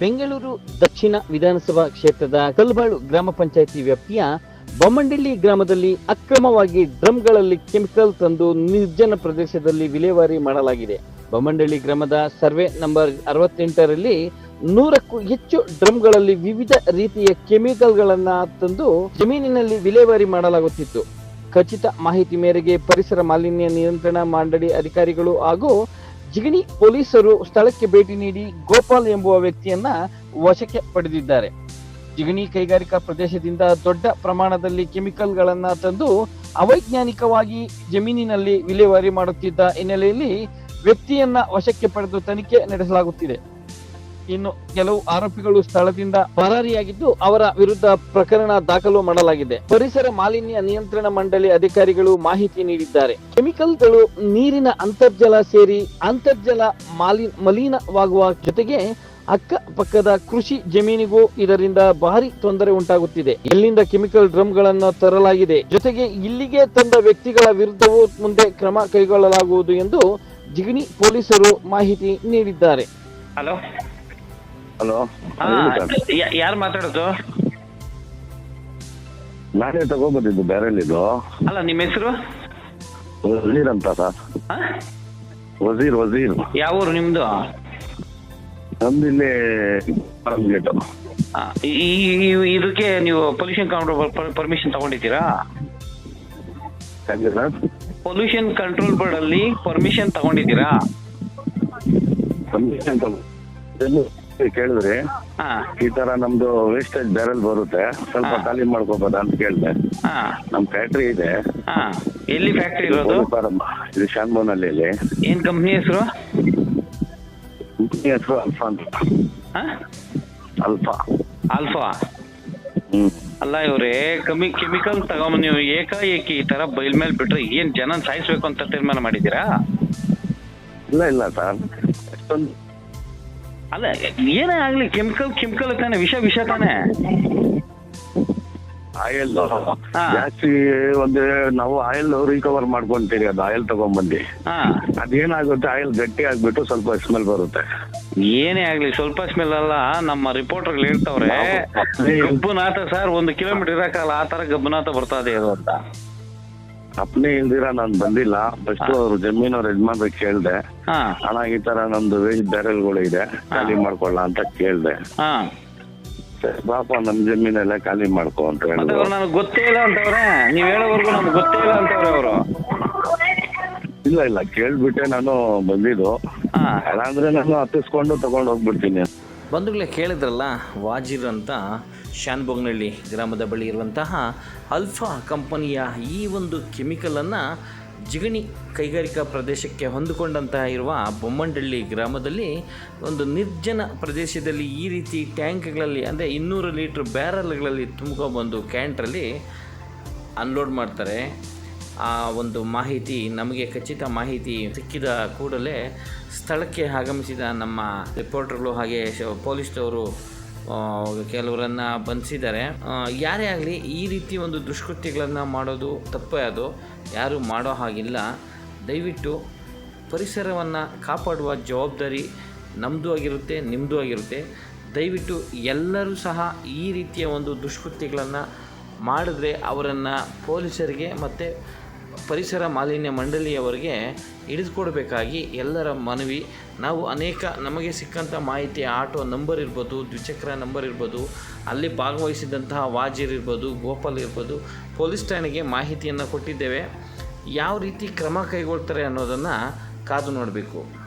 ಬೆಂಗಳೂರು ದಕ್ಷಿಣ ವಿಧಾನಸಭಾ ಕ್ಷೇತ್ರದ ಕಲ್ಬಾಳು ಗ್ರಾಮ ಪಂಚಾಯಿತಿ ವ್ಯಾಪ್ತಿಯ ಬೊಮ್ಮಂಡಿಳ್ಳಿ ಗ್ರಾಮದಲ್ಲಿ ಅಕ್ರಮವಾಗಿ ಡ್ರಮ್ಗಳಲ್ಲಿ ಕೆಮಿಕಲ್ ತಂದು ನಿರ್ಜನ ಪ್ರದೇಶದಲ್ಲಿ ವಿಲೇವಾರಿ ಮಾಡಲಾಗಿದೆ. ಬೊಮ್ಮಂಡಳ್ಳಿ ಗ್ರಾಮದ ಸರ್ವೆ ನಂಬರ್ ಅರವತ್ತೆಂಟರಲ್ಲಿ ನೂರಕ್ಕೂ ಹೆಚ್ಚು ಡ್ರಮ್ಗಳಲ್ಲಿ ವಿವಿಧ ರೀತಿಯ ಕೆಮಿಕಲ್ಗಳನ್ನ ತಂದು ಜಮೀನಿನಲ್ಲಿ ವಿಲೇವಾರಿ ಮಾಡಲಾಗುತ್ತಿತ್ತು. ಖಚಿತ ಮಾಹಿತಿ ಮೇರೆಗೆ ಪರಿಸರ ಮಾಲಿನ್ಯ ನಿಯಂತ್ರಣ ಮಂಡಳಿ ಅಧಿಕಾರಿಗಳು ಹಾಗೂ ಜಿಗಣಿ ಪೊಲೀಸರು ಸ್ಥಳಕ್ಕೆ ಭೇಟಿ ನೀಡಿ ಗೋಪಾಲ್ ಎಂಬುವ ವ್ಯಕ್ತಿಯನ್ನ ವಶಕ್ಕೆ ಪಡೆದಿದ್ದಾರೆ. ಜಿಗಣಿ ಕೈಗಾರಿಕಾ ಪ್ರದೇಶದಿಂದ ದೊಡ್ಡ ಪ್ರಮಾಣದಲ್ಲಿ ಕೆಮಿಕಲ್ಗಳನ್ನ ತಂದು ಅವೈಜ್ಞಾನಿಕವಾಗಿ ಜಮೀನಿನಲ್ಲಿ ವಿಲೇವಾರಿ ಮಾಡುತ್ತಿದ್ದ ಹಿನ್ನೆಲೆಯಲ್ಲಿ ವ್ಯಕ್ತಿಯನ್ನ ವಶಕ್ಕೆ ಪಡೆದು ತನಿಖೆ ನಡೆಸಲಾಗುತ್ತಿದೆ. ಇನ್ನು ಕೆಲವು ಆರೋಪಿಗಳು ಸ್ಥಳದಿಂದ ಪರಾರಿಯಾಗಿದ್ದು ಅವರ ವಿರುದ್ಧ ಪ್ರಕರಣ ದಾಖಲು ಮಾಡಲಾಗಿದೆ. ಪರಿಸರ ಮಾಲಿನ್ಯ ನಿಯಂತ್ರಣ ಮಂಡಳಿ ಅಧಿಕಾರಿಗಳು ಮಾಹಿತಿ ನೀಡಿದ್ದಾರೆ. ಕೆಮಿಕಲ್ಗಳು ನೀರಿನ ಅಂತರ್ಜಲ ಸೇರಿ ಅಂತರ್ಜಲ ಮಾಲಿ ಮಲಿನವಾಗುವ ಜೊತೆಗೆ ಅಕ್ಕಪಕ್ಕದ ಕೃಷಿ ಜಮೀನಿಗೂ ಇದರಿಂದ ಭಾರಿ ತೊಂದರೆ ಉಂಟಾಗುತ್ತಿದೆ. ಎಲ್ಲಿಂದ ಕೆಮಿಕಲ್ ಡ್ರಮ್ಗಳನ್ನು ತರಲಾಗಿದೆ, ಜೊತೆಗೆ ಇಲ್ಲಿಗೆ ತಂದ ವ್ಯಕ್ತಿಗಳ ವಿರುದ್ಧವೂ ಮುಂದೆ ಕ್ರಮ ಕೈಗೊಳ್ಳಲಾಗುವುದು ಎಂದು ಜಿಗಣಿ ಪೊಲೀಸರು ಮಾಹಿತಿ ನೀಡಿದ್ದಾರೆ. ಹಲೋ. ಹಲೋ ಯಾರು ಮಾತಾಡೋದು? ನಾನೇ ತಗೋಬಂದಿದ್ದು ಬ್ಯಾರಲ್ಲಿದ್ದು ಅಲ್ಲ ನಿಮ್ಮ ಹೆಸರು? ವಜೀರ್ ಅಂತ ಸರ್? ವಜೀರ್ ವಜೀರ್. ಯಾವ ಊರು ನಿಮ್ದು? ನಮ್ದು ಇಲ್ಲಿ ಗೇಟ್. ಇದಕ್ಕೆ ನೀವು ಪೊಲ್ಯೂಷನ್ ಕಂಟ್ರೋಲ್ ಪರ್ಮಿಷನ್ ತಗೊಂಡಿದ್ದೀರಾ? ಪೊಲ್ಯೂಷನ್ ಕಂಟ್ರೋಲ್ ಬೋರ್ಡ್ ಅಲ್ಲಿ ಪರ್ಮಿಷನ್ ತಗೊಂಡಿದ್ದೀರಾ? ಪರ್ಮಿಷನ್ ಕೇಳಿದ್ರಿ? ಹಾ. ಈ ತರ ನಮ್ದು ವೇಸ್ಟೇಜ್ ಬ್ಯಾರಲ್ ಬರುತ್ತೆ. ಸ್ವಲ್ಪ. ಖಾಲಿ ಮಾಡ್ಕೋಬೋದಾ ಅಂತ ಕೇಳಿದೆ. ಹಾ. ನಮ್ ಫ್ಯಾಕ್ಟ್ರಿ ಇದೆ. ಹಾ. ಎಲ್ಲಿ ಫ್ಯಾಕ್ಟ್ರಿ ಇರೋದು? ಫಾರಂ ಇದು. ಶಾನ್ಬೋನಲ್ಲಿ ಏನ್ ಕಂಪ್ನಿ ಹೆಸರು? ಕಂಪ್ನಿ ಹೆಸರು ಅಲ್ಫಾ ಅಂತ. Alpha Alpha hmm. ಅಲ್ಲ ಇವ್ರೆ ಕಮಿ ಕೆಮಿಕಲ್ ತಗೊಂಬ ನೀವು ಏಕಾಏಕಿ ಈ ತರ ಬೈಲ್ ಮೇಲೆ ಬಿಟ್ರೆ ಏನ್ ಜನ ಸಾಯಿಸ್ಬೇಕು ಅಂತ ತೀರ್ಮಾನ ಮಾಡಿದೀರಾ ಇಲ್ಲ ಇಲ್ಲ ಸರ್. ಅಲ್ಲ ಏನೇ ಆಗ್ಲಿ ಕೆಮಿಕಲ್ ಕೆಮಿಕಲ್ ತಾನೆ ವಿಷ ವಿಷ ತಾನೆ. ಆಯಿಲ್. ಜಾಸ್ತಿ ಒಂದು ನಾವು ಆಯಿಲ್ ರಿಕವರ್ ಮಾಡ್ಕೊಂತೀರಿ ಅದು ಆಯಿಲ್ ತಗೊಂಡ್ಬಂದು ಹಾ. ಅದೇನಾಗುತ್ತೆ ಆಯಿಲ್ ಗಟ್ಟಿ ಆಗ್ಬಿಟ್ಟು ಸ್ವಲ್ಪ ಸ್ಮೆಲ್ ಬರುತ್ತೆ. ಏನೇ ಆಗ್ಲಿ ಸ್ವಲ್ಪ ಸ್ಮೆಲ್ ಅಲ್ಲ ನಮ್ಮ ರಿಪೋರ್ಟರ್ ಹೇಳ್ತವ್ರೆ ಗಬ್ಬುನಾಥ ಸರ್ ಒಂದು ಕಿಲೋಮೀಟರ್ ಇರಕ್ಕಲ್ಲ ಆ ತರ ಗಬ್ಬುನಾಥ ಬರ್ತಾ ಇದೆ ಇದು ಅಂತ. ಅಪ್ನೆ ಇಲ್ದಿರ ನಾನ್ ಬಂದಿಲ್ಲ. ಫಸ್ಟ್ ಅವ್ರು ಅವ್ರ ಯಜಮಾನ್ರಿಗೆ ಕೇಳ್ದೆ. ಹಣ ಈ ತರ ನಮ್ದು ವೇಜ್ ಬ್ಯಾರೆಲ್ಗಳು ಇದೆ ಖಾಲಿ ಮಾಡ್ಕೊಳ್ಳ ಅಂತ ಕೇಳ್ದೆ. ಪಾಪ ನಮ್ ಜಮೀನೆಲ್ಲ ಖಾಲಿ ಮಾಡ್ಕೊ ಅಂತ ಹೇಳಿದ್ರು. ನನಗೆ ಗೊತ್ತೇ ಇಲ್ಲ ಅಂತವ್ರೆ. ನೀವ್ ಹೇಳೋವರೆಗೂ ನಮ್ಗೆ ಗೊತ್ತೇ ಇಲ್ಲ ಅಂತವ್ರೆ ಅವರು. ಇಲ್ಲ ಇಲ್ಲ ಕೇಳ್ಬಿಟ್ಟೆ ನಾನು ಬಂದಿದ್ದು. ಹಾ. ಅಲ್ಲಾಂದ್ರೆ ನಾನು ಹತ್ತಿಸ್ಕೊಂಡು ತಗೊಂಡು ಹೋಗ್ಬಿಡ್ತೀನಿ ಬಂಧುಗಳೇ ಕೇಳಿದ್ರಲ್ಲ, ವಾಜಿರ್ ಅಂತ ಶಾನ್ಬೊಗ್ನಹಳ್ಳಿ ಗ್ರಾಮದ ಬಳಿ ಇರುವಂತಹ ಅಲ್ಫಾ ಕಂಪನಿಯ ಈ ಒಂದು ಕೆಮಿಕಲನ್ನು ಜಿಗಣಿ ಕೈಗಾರಿಕಾ ಪ್ರದೇಶಕ್ಕೆ ಹೊಂದಿಕೊಂಡಂತಹ ಇರುವ ಬೊಮ್ಮಂಡಳ್ಳಿ ಗ್ರಾಮದಲ್ಲಿ ಒಂದು ನಿರ್ಜನ ಪ್ರದೇಶದಲ್ಲಿ ಈ ರೀತಿ ಟ್ಯಾಂಕ್ಗಳಲ್ಲಿ, ಅಂದರೆ ಇನ್ನೂರು ಲೀಟ್ರ್ ಬ್ಯಾರಲ್ಗಳಲ್ಲಿ ತುಂಬ್ಕೊಬಂದು ಕ್ಯಾಂಟ್ರಲ್ಲಿ ಅನ್ಲೋಡ್ ಮಾಡ್ತಾರೆ. ಆ ಒಂದು ಮಾಹಿತಿ, ನಮಗೆ ಖಚಿತ ಮಾಹಿತಿ ಸಿಕ್ಕಿದ ಕೂಡಲೇ ಸ್ಥಳಕ್ಕೆ ಆಗಮಿಸಿದ ನಮ್ಮ ರಿಪೋರ್ಟರ್ಗಳು ಹಾಗೆ ಪೊಲೀಸ್ನವರು ಕೆಲವರನ್ನು ಬಂಧಿಸಿದ್ದಾರೆ. ಯಾರೇ ಆಗಲಿ ಈ ರೀತಿ ಒಂದು ದುಷ್ಕೃತ್ಯಗಳನ್ನು ಮಾಡೋದು ತಪ್ಪೇ ಅದು. ಯಾರೂ ಮಾಡೋ ಹಾಗಿಲ್ಲ. ದಯವಿಟ್ಟು ಪರಿಸರವನ್ನು ಕಾಪಾಡುವ ಜವಾಬ್ದಾರಿ ನಮ್ಮದು ಆಗಿರುತ್ತೆ ನಿಮ್ಮದು ಆಗಿರುತ್ತೆ. ದಯವಿಟ್ಟು ಎಲ್ಲರೂ ಸಹ ಈ ರೀತಿಯ ಒಂದು ದುಷ್ಕೃತ್ಯಗಳನ್ನು ಮಾಡಿದ್ರೆ ಅವರನ್ನು ಪೊಲೀಸರಿಗೆ ಮತ್ತು ಪರಿಸರ ಮಾಲಿನ್ಯ ಮಂಡಳಿಯವರಿಗೆ ಹಿಡಿದುಕೊಡ್ಬೇಕಾಗಿ ಎಲ್ಲರ ಮನವಿ. ನಾವು ಅನೇಕ ನಮಗೆ ಸಿಕ್ಕಂಥ ಮಾಹಿತಿ, ಆಟೋ ನಂಬರ್ ಇರ್ಬೋದು, ದ್ವಿಚಕ್ರ ನಂಬರ್ ಇರ್ಬೋದು, ಅಲ್ಲಿ ಭಾಗವಹಿಸಿದಂತಹ ವಾಜಿರ್ ಇರ್ಬೋದು, ಗೋಪಾಲ್ ಇರ್ಬೋದು, ಪೊಲೀಸ್ ಠಾಣೆಗೆ ಮಾಹಿತಿಯನ್ನು ಕೊಟ್ಟಿದ್ದೇವೆ. ಯಾವ ರೀತಿ ಕ್ರಮ ಕೈಗೊಳ್ತಾರೆ ಅನ್ನೋದನ್ನು ಕಾದು ನೋಡಬೇಕು.